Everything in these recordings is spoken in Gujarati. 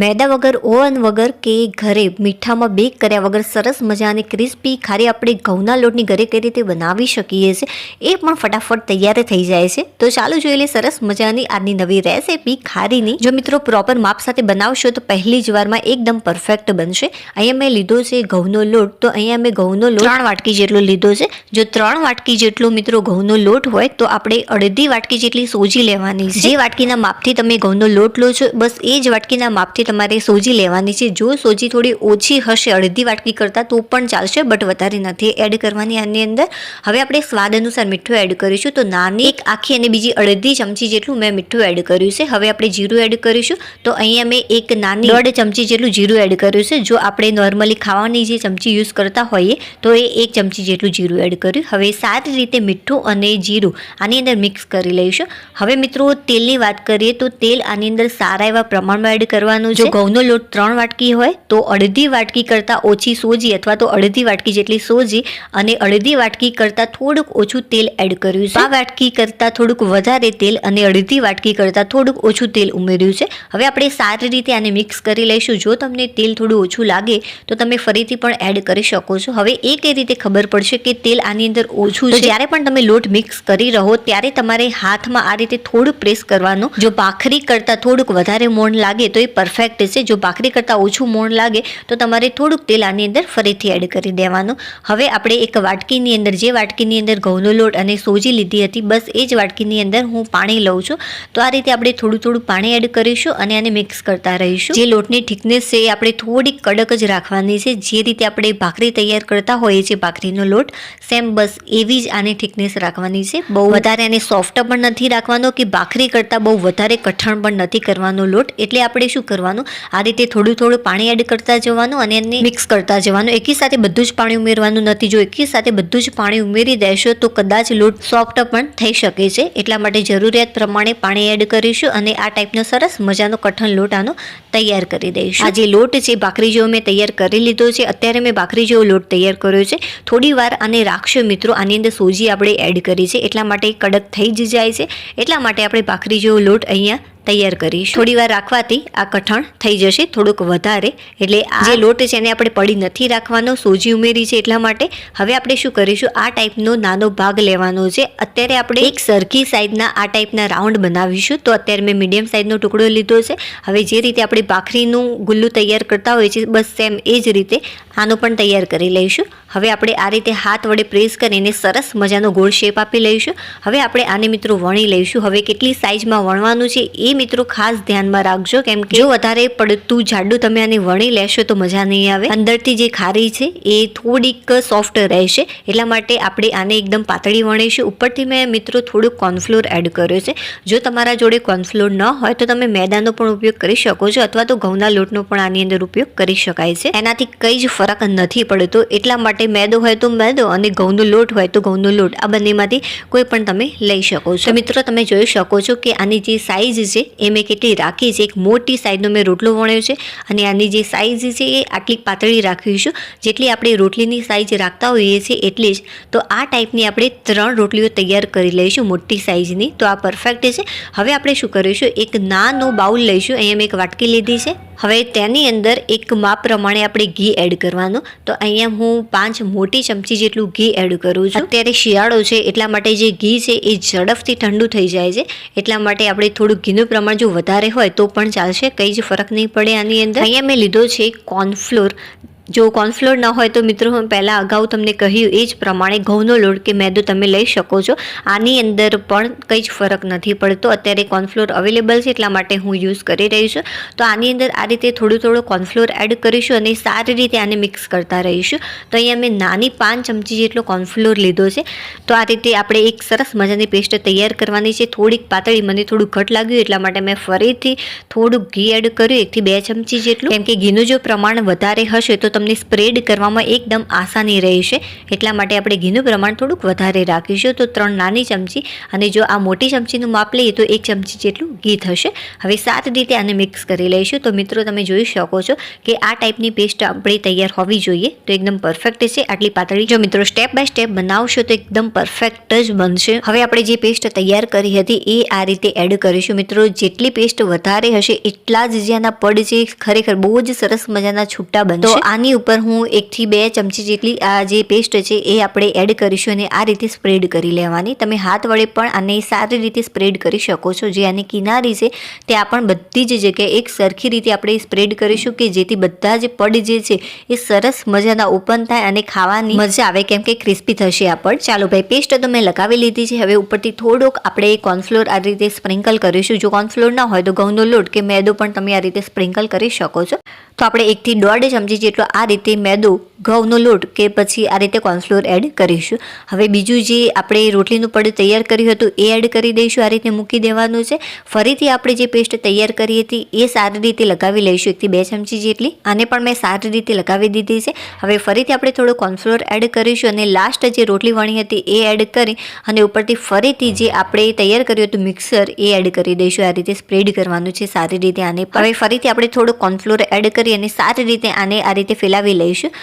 મેદા વગર ઓવન વગર કે ઘરે મીઠામાં બેક કર્યા વગર સરસ મજાની ક્રિસ્પી ખારી આપણે ઘઉંના લોટની ઘરે કઈ રીતે બનાવી શકીએ છીએ એ પણ ફટાફટ તૈયાર થઈ જાય છે. તો ચાલો જોઈ લે સરસ મજાની આજની નવી રેસીપી ખારીની. જો મિત્રો પ્રોપર માપ સાથે બનાવશો તો પહેલી જ વારમાં એકદમ પરફેક્ટ બનશે. અહીંયા મેં લીધો છે ઘઉંનો લોટ તો અહીંયા મેં ઘઉંનો લોટ ત્રણ વાટકી જેટલો લીધો છે. જો ત્રણ વાટકી જેટલો મિત્રો ઘઉંનો લોટ હોય તો આપણે અડધી વાટકી જેટલી સોજી લેવાની છે. જે વાટકીના માપથી તમે ઘઉંનો લોટ લો છો બસ એ જ વાટકીના માપથી તમારે સોજી લેવાની છે. જો સોજી થોડી ઓછી હશે, અડધી વાટકી કરતાં, તો પણ ચાલશે બટ વધારે નથી. એડ કરવાની આની અંદર. હવે આપણે સ્વાદ અનુસાર મીઠું એડ કરીશું. તો નાની એક આખી અને બીજી અડધી ચમચી જેટલું મેં મીઠું એડ કર્યું છે. હવે આપણે જીરું એડ કરીશું. તો અહીંયા મેં એક નાની દોઢ ચમચી જેટલું જીરું એડ કર્યું છે. જો આપણે નોર્મલી ખાવાની જે ચમચી યુઝ કરતા હોઈએ, તો એ એક ચમચી જેટલું જીરું એડ કર્યું. હવે સારી રીતે મીઠું અને જીરું આની અંદર મિક્સ કરી લઈશું. હવે મિત્રો, તેલની વાત કરીએ તો તેલ આની અંદર સારા એવા પ્રમાણમાં એડ કરવાનું છે જો ઘઉંનો લોટ ત્રણ વાટકી હોય તો અડધી વાટકી કરતાં ઓછી સોજી અથવા તો અડધી વાટકી જેટલી સોજી અને અડધી વાટકી કરતાં થોડુંક ઓછું તેલ એડ કર્યું છે. આ વાટકી કરતાં થોડુંક વધારે તેલ અને અડધી વાટકી કરતાં થોડુંક ઓછું તેલ ઉમેર્યું છે. હવે આપણે સારી રીતે આને મિક્સ કરી લઈશું. જો તમને તેલ થોડું ઓછું લાગે તો તમે ફરીથી પણ એડ કરી શકો છો. હવે એ કઈ રીતે ખબર પડશે કે તેલ આની અંદર ઓછું છે? જ્યારે પણ તમે લોટ મિક્સ કરી રહો ત્યારે તમારે હાથમાં આ રીતે થોડું પ્રેસ કરવાનું. જો ભાખરી કરતાં થોડુંક વધારે મોણ લાગે તો એ પરફેક્ટ છે, જો ભાખરી કરતાં ઓછું મોણ લાગે, તો તમારે થોડુંક તેલ આની અંદર ફરીથી એડ કરી દેવાનું. હવે આપણે એક વાટકીની અંદર, જે વાટકીની અંદર ઘઉંનો લોટ અને સોજી લીધી હતી, બસ એ જ વાટકીની અંદર હું પાણી લઉં છું. તો આ રીતે આપણે થોડું થોડું પાણી એડ કરીશું અને આને મિક્સ કરતા રહીશું. જે લોટની થિકનેસ છે, એ આપણે થોડીક કડક જ રાખવાની છે. જે રીતે આપણે ભાખરી તૈયાર કરતા હોઈએ છીએ ભાખરીનો લોટ સેમ બસ એવી જ આની થિકનેસ રાખવાની છે. બહુ વધારે આને સોફ્ટ પણ નથી રાખવાનો કે ભાખરી કરતાં બહુ વધારે કઠણ પણ નથી કરવાનો લોટ. એટલે આપણે શું કરવાનું? આ રીતે થોડું થોડું પાણી એડ કરતા જવાનું અને એને મિક્સ કરતા જવાનું. એકી સાથે બધું જ પાણી ઉમેરવાનું. નથી, જો એકી સાથે બધું જ પાણી ઉમેરી દેશો તો કદાચ લોટ સોફ્ટ પણ થઈ શકે છે. એટલા માટે જરૂરિયાત પ્રમાણે પાણી એડ કરીશું અને આ ટાઈપનો સરસ મજાનો કઠણ લોટ આનો તૈયાર કરી દઈશું. આ જે લોટ છે, ભાખરી જેવો મેં તૈયાર કરી લીધો છે. અત્યારે મેં ભાખરી જેવો લોટ તૈયાર કર્યો છે. થોડી વાર આને રાખશો મિત્રો. આની અંદર સોજી આપણે એડ કરી છે. એટલા માટે કડક થઈ જ જાય છે. એટલા માટે આપણે ભાખરી જેવો લોટ અહીંયા તૈયાર કરીશું. થોડી વાર રાખવાથી આ કઠણ થઈ જશે, થોડુંક વધારે. એટલે આ જે લોટ છે એને આપણે પડી નથી રાખવાનો, સોજી ઉમેરી છે એટલા માટે. હવે આપણે શું કરીશું? આ ટાઈપનો નાનો ભાગ લેવાનો છે. અત્યારે આપણે એક સરખી સાઈઝના આ ટાઈપના રાઉન્ડ બનાવીશું. તો અત્યારે મેં મીડિયમ સાઇઝનો ટુકડો લીધો છે. હવે જે રીતે આપણે ભાખરીનું ગુલ્લું તૈયાર કરતા હોઈએ છીએ, બસ સેમ એ જ રીતે આનો પણ તૈયાર કરી લઈશું. હવે આપણે આ રીતે હાથ વડે પ્રેસ કરીને સરસ મજાનો ગોળ શેપ આપી લઈશું. હવે આપણે આને મિત્રો વણી લઈશું. હવે કેટલી સાઇઝમાં વણવાનું છે એ મિત્રો ખાસ ધ્યાનમાં રાખજો, કેમ કે જો વધારે પડતું જાડું તમે આને વણી લેશો તો મજા નહીં આવે. અંદરથી જે ખારી છે એ થોડીક સોફ્ટ રહેશે, એટલા માટે આપણે આને એકદમ પાતળી વણીશું. ઉપરથી મેં મિત્રો થોડુંક કોર્નફ્લોર એડ કર્યો છે. જો તમારા જોડે કોર્નફ્લોર ન હોય તો તમે મેદાનો પણ ઉપયોગ કરી શકો છો, અથવા તો ઘઉંના લોટનો પણ આની અંદર ઉપયોગ કરી શકાય છે. એનાથી કંઈ જ ફરક નથી પડતો, એટલા માટે મેદો હોય તો મેદો અને ઘઉંનો લોટ હોય તો ઘઉંનો લોટ. આ બંનેમાંથી કોઈ પણ તમે લઈ શકો છો. મિત્રો તમે જોઈ શકો છો કે આની જે સાઈઝ છે એ મેં કેટલી રાખી છે. એક મોટી સાઈઝનો મેં રોટલો વણ્યો છે અને આની જે સાઈઝ છે એ આટલી પાતળી રાખીશું જેટલી આપણે રોટલીની સાઈઝ રાખતા હોઈએ છીએ એટલી જ. તો આ ટાઈપની આપણે ત્રણ રોટલીઓ તૈયાર કરી લઈશું મોટી સાઈઝની તો આ પરફેક્ટ છે. હવે આપણે શું કરીશું? એક નાનો બાઉલ લઈશું. અહીંયા મેં એક વાટકી લીધી છે. હવે તેની અંદર એક માપ પ્રમાણે આપણે ઘી એડ કરવાનું. તો અહીંયા હું પાંચ મોટી ચમચી જેટલું ઘી એડ કરું છું. અત્યારે શિયાળો છે, એટલા માટે જે ઘી છે એ ઝડપથી ઠંડુ થઈ જાય છે. એટલા માટે આપણે થોડું ઘીનું પ્રમાણ જો વધારે હોય તો પણ ચાલશે, કંઈ જ ફરક નહીં પડે આની અંદર. અહીંયા મેં લીધો છે કોર્નફ્લોર જો કોર્નફ્લોર ન હોય તો મિત્રો, હું પહેલાં અગાઉ તમને કહ્યું એ જ પ્રમાણે ઘઉંનો લોટ કે મેદો તમે લઈ શકો છો. આની અંદર પણ કંઈ જ ફરક નથી પડતો. અત્યારે કોર્નફ્લોર અવેલેબલ છે એટલા માટે હું યુઝ કરી રહી છું. તો આની અંદર આ રીતે થોડું થોડું કોર્નફ્લોર એડ કરીશું અને સારી રીતે આને મિક્સ કરતા રહીશું. તો અહીંયા મેં નાની પાંચ ચમચી જેટલો કોર્નફ્લોર લીધો છે. તો આ રીતે આપણે એક સરસ મજાની પેસ્ટ તૈયાર કરવાની છે. થોડીક પાતળી, મને થોડું ઘટ લાગ્યું એટલા માટે મેં ફરીથી થોડુંક ઘી એડ કર્યું. એકથી બે ચમચી જેટલું. કેમ કે ઘીનું જો પ્રમાણ વધારે હશે તો તમને સ્પ્રેડ કરવામાં એકદમ આસાની રહેશે. એટલા માટે આપણે ઘીનું પ્રમાણ થોડુંક વધારે રાખીશું. તો ત્રણ નાની ચમચી અને જો આ મોટી ચમચીનું માપ લઈએ તો એક ચમચી જેટલું ઘી થશે. હવે સાત રીતે આને મિક્સ કરી લઈશું. તો મિત્રો તમે જોઈ શકો છો કે આ ટાઈપની પેસ્ટ આપણે તૈયાર હોવી જોઈએ. તો એકદમ પરફેક્ટ છે. આટલી પાતળી જો મિત્રો સ્ટેપ બાય સ્ટેપ બનાવશો તો એકદમ પરફેક્ટ જ બનશે. હવે આપણે જે પેસ્ટ તૈયાર કરી હતી એ આ રીતે એડ કરીશું. મિત્રો જેટલી પેસ્ટ વધારે હશે એટલા જ જેના પડ છે ખરેખર બહુ જ સરસ મજાના છૂટા બનશે. તો આની ઉપર હું એકથી બે ચમચી જેટલી આ જે પેસ્ટ છે એ આપણે એડ કરીશું અને આ રીતે સ્પ્રેડ કરી લેવાની. તમે હાથ વડે પણ આને સારી રીતે સ્પ્રેડ કરી શકો છો. જે આની કિનારી છે ત્યાં પણ બધી જ જગ્યાએ એક સરખી રીતે આપણે સ્પ્રેડ કરીશું કે જેથી બધા જ પડ જે છે, એ સરસ મજાના ઓપન થાય અને ખાવાની મજા આવે. કેમ કે ક્રિસ્પી થશે આ પડ. ચાલો ભાઈ પેસ્ટ તો મેં લગાવી લીધી છે. હવે ઉપરથી થોડોક આપણે કોર્નફ્લોર આ રીતે સ્પ્રિંકલ કરીશું. જો કોર્નફ્લોર ના હોય તો ઘઉંનો લોટ કે મેદો પણ તમે આ રીતે સ્પ્રિંકલ કરી શકો છો. તો આપણે એકથી દોઢ ચમચી જેટલો આ રીતે મેદો ઘઉંનો લોટ કે પછી આ રીતે કોર્નફ્લોર એડ કરીશું. હવે બીજું જે આપણે રોટલીનું પડ તૈયાર કર્યું હતું, એ એડ કરી દઈશું, આ રીતે મૂકી દેવાનું છે. ફરીથી આપણે જે પેસ્ટ તૈયાર કરી હતી, એ સારી રીતે લગાવી લઈશું. એકથી બે ચમચી જેટલી, આને પણ મેં સારી રીતે લગાવી દીધી છે. હવે ફરીથી આપણે થોડો કોર્નફ્લોર એડ કરીશું અને લાસ્ટ જે રોટલી વણી હતી, એ એડ કરી અને ઉપરથી ફરીથી જે આપણે તૈયાર કર્યું હતું મિક્સર, એ એડ કરી દઈશું. આ રીતે સ્પ્રેડ કરવાનું છે સારી રીતે આને હવે ફરીથી આપણે થોડો કોર્નફ્લોર એડ કરી અને સારી રીતે આને આ રીતે ફેલાવી લઈશું.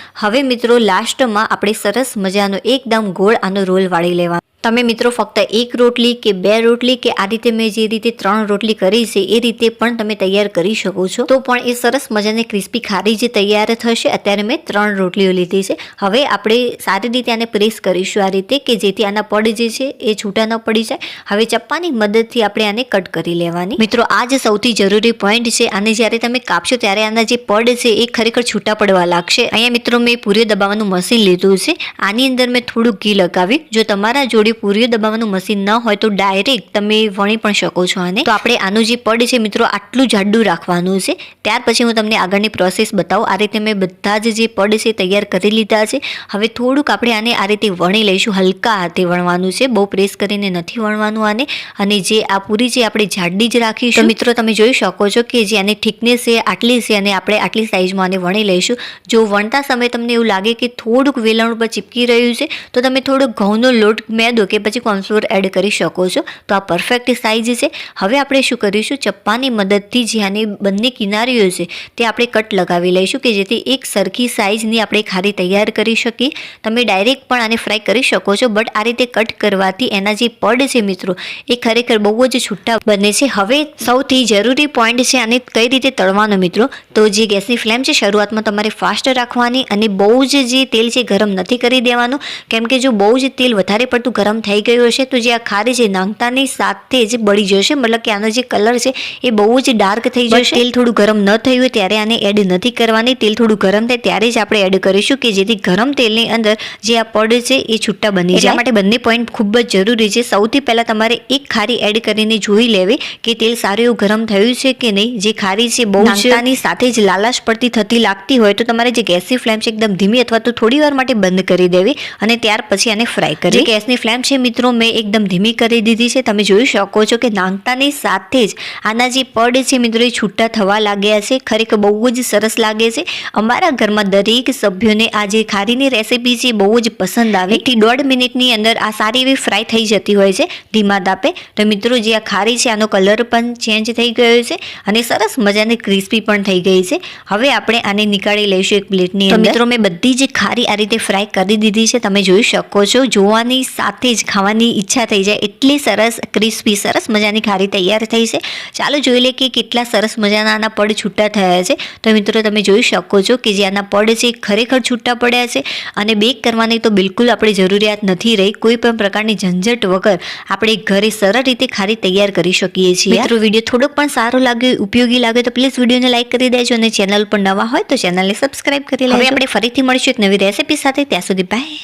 મિત્રો લાસ્ટમાં આપણે સરસ મજાનો એકદમ ગોળ આનો રોલ વાળી લેવાનો તમે મિત્રો ફક્ત એક રોટલી કે બે રોટલી કે આ રીતે મેં જે રીતે ત્રણ રોટલી કરી છે, એ રીતે પણ તમે તૈયાર કરી શકો છો. તો પણ એ સરસ મજાની ક્રિસ્પી ખારી જે તૈયાર થશે, અત્યારે મેં ત્રણ રોટલીઓ લીધી છે. હવે આપણે સારી રીતે આને પ્રેસ કરીશું આ રીતે કે જેથી આના પડ જે છે, એ છૂટા ન પડી જાય. હવે ચપ્પાની મદદથી આપણે આને કટ કરી લેવાની. મિત્રો, આ જ સૌથી જરૂરી પોઈન્ટ છે. આને જ્યારે તમે કાપશો ત્યારે આના જે પડ છે, એ ખરેખર છૂટા પડવા લાગશે. અહીંયા મિત્રો મેં પૂરી દબાવવાનું મશીન લીધું છે. આની અંદર મેં થોડું ઘી લગાવ્યું. જો તમારા જોડે પૂરીઓ દબાવવાનું મશીન ન હોય તો ડાયરેક્ટ તમે વણી પણ શકો છો આને. તો આપણે આનું જે પડ છે મિત્રો, આટલું જાડું રાખવાનું છે. ત્યાર પછી હું તમને આગળની પ્રોસેસ બતાવું. આ રીતે મેં બધા જ જે પડ છે તૈયાર કરી લીધા છે. હવે થોડુંક આપણે આને આ રીતે વણી લઈશું, હલકા હાથે વણવાનું છે. બહુ પ્રેસ કરીને નથી વણવાનું આને. અને જે આ પૂરી છે આપણે જાડી જ રાખીશું. મિત્રો, તમે જોઈ શકો છો કે જે આની થિકનેસ છે, આટલી છે અને આપણે આટલી સાઇઝમાં આને વણી લઈશું. જો વણતા સમયે તમને એવું લાગે કે થોડુંક વેલણ ઉપર ચીપકી રહ્યું છે, તો તમે થોડોક ઘઉંનો લોટ મેદો કે પછી કોર્નફ્લોર એડ કરી શકો છો. તો આ પરફેક્ટ સાઇઝ છે. હવે આપણે શું કરીશું? ચપ્પાની મદદથી જે આની બંને કિનારીઓ છે, તે આપણે કટ લગાવી લઈશું કે જેથી એક સરખી સાઇઝની આપણે ખારી તૈયાર કરી શકીએ. તમે ડાયરેક્ટ પણ આને ફ્રાય કરી શકો છો બટ આ રીતે કટ કરવાથી એના જે પડ છે મિત્રો, એ ખરેખર બહુ જ છૂટા બને છે. હવે સૌથી જરૂરી પોઈન્ટ છે આને કઈ રીતે તળવાનો મિત્રો? તો જે ગેસની ફ્લેમ છે, શરૂઆતમાં તમારે ફાસ્ટ રાખવાની અને બહુ જ જે તેલ છે ગરમ નથી કરી દેવાનું. કેમ કે જો બહુ જ તેલ વધારે પડતું ગરમ થઈ ગયું હશે તો જે આ ખારી છે નાખતાની સાથે જ બળી જશે. મતલબ કે આનો જે કલર છે એ બહુ જ ડાર્ક થઈ જશે. તેલ થોડું ગરમ ન થયું હોય ત્યારે આને એડ નથી કરવાની. તેલ થોડું ગરમ થાય ત્યારે જ આપણે એડ કરીશું કે જેથી ગરમ તેલની અંદર જે આ પડ છે એ છૂટા બની જાય. માટે બંને પોઈન્ટ ખૂબ જ જરૂરી છે. સૌથી પહેલાં તમારે એક ખારી એડ કરીને જોઈ લેવી કે તેલ સારું એવું ગરમ થયું છે કે નહીં. જે ખારી છે બહુ નાખતાની સાથે જ લાલાશ પડતી થતી લાગતી હોય તો તમારે જે ગેસની ફ્લેમ છે એકદમ ધીમી અથવા તો થોડી વાર માટે બંધ કરી દેવી અને ત્યાર પછી આને ફ્રાય કરી ગેસની ફ્લેમ છે મિત્રો મેં એકદમ ધીમી કરી દીધી છે. તમે જોઈ શકો છો કે નાંગતાની સાથે જ આના જે પડ છે મિત્રો એ છૂટા થવા લાગ્યા છે. ખરેખર બહુ જ સરસ લાગે છે. અમારા ઘરમાં દરેક સભ્યોને આ જે ખારીની રેસીપી છે બહુ જ પસંદ આવે. એકથી દોઢ મિનિટની અંદર આ સારી એવી ફ્રાય થઈ જતી હોય છે ધીમા તાપે. તો મિત્રો જે આ ખારી છે આનો કલર પણ ચેન્જ થઈ ગયો છે અને સરસ મજાની ક્રિસ્પી પણ થઈ ગઈ છે. હવે આપણે આને નીકાળી લઈશું એક પ્લેટની અંદર. મિત્રો મેં બધી જ ખારી આ રીતે ફ્રાય કરી દીધી છે. તમે જોઈ શકો છો જોવાની સાથે જ ખાવાની ઈચ્છા થઈ જાય. એટલી સરસ ક્રિસ્પી સરસ મજાની ખારી તૈયાર થઈ છે. ચાલો જોઈ લે કે કેટલા સરસ મજાના આના પડ છૂટા થયા છે. તો મિત્રો તમે જોઈ શકો છો કે જે આના પડ છે એ ખરેખર છૂટા પડ્યા છે અને બેક કરવાની તો બિલકુલ આપણે જરૂરિયાત નથી રહી. કોઈ પણ પ્રકારની ઝંઝટ વગર આપણે ઘરે સરળ રીતે ખારી તૈયાર કરી શકીએ છીએ. મિત્રો વીડિયો થોડોક પણ સારો લાગ્યો ઉપયોગી લાગ્યો તો પ્લીઝ વિડીયોને લાઈક કરી દેજો અને ચેનલ પર નવા હોય તો ચેનલને સબસ્ક્રાઇબ કરી લેજો. હવે આપણે ફરીથી મળીશું એક નવી રેસીપી સાથે. ત્યાં સુધી બાય